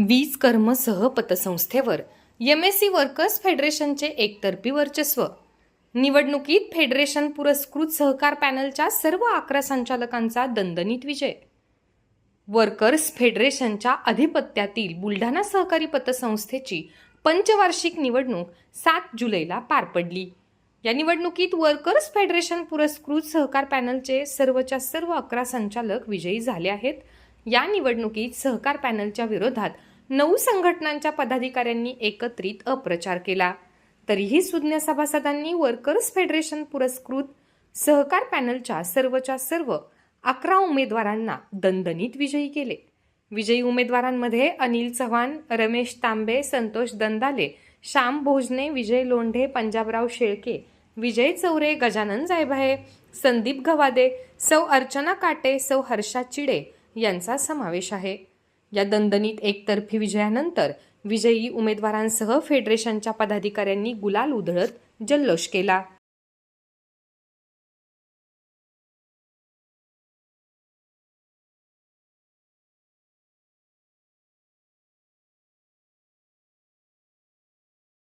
वीज कर्म सह पतसंस्थेवर एम एस सी वर्कर्स फेडरेशनचे एकतर्फी वर्चस्व. निवडणुकीत फेडरेशन पुरस्कृत सहकार पॅनलच्या सर्व अकरा संचालकांचा दणदणीत विजय. वर्कर्स फेडरेशनच्या अधिपत्यातील बुलढाणा सहकारी पतसंस्थेची पंचवार्षिक निवडणूक सात जुलैला पार पडली. या निवडणुकीत वर्कर्स फेडरेशन पुरस्कृत सहकार पॅनलचे सर्वच्या सर्व अकरा संचालक विजयी झाले आहेत. या निवडणुकीत सहकार पॅनलच्या विरोधात नऊ संघटनांच्या पदाधिकाऱ्यांनी एकत्रित अप्रचार केला. तरीही सुज्ञ सभासदांनी वर्कर्स फेडरेशन पुरस्कृत सहकार पॅनलच्या सर्वच्या सर्व अकरा उमेदवारांना दणदणीत विजयी केले. विजयी उमेदवारांमध्ये अनिल चव्हाण रमेश तांबे संतोष दंदाले श्याम भोजने विजय लोंढे पंजाबराव शेळके विजय चौरे गजानन जायभाये संदीप गवादे सौ अर्चना काटे सौ हर्षा चिडे यांचा समावेश आहे. या दणदणीत एकतर्फी विजयानंतर विजयी उमेदवारांसह फेडरेशनच्या पदाधिकाऱ्यांनी गुलाल उधळत जल्लोष केला.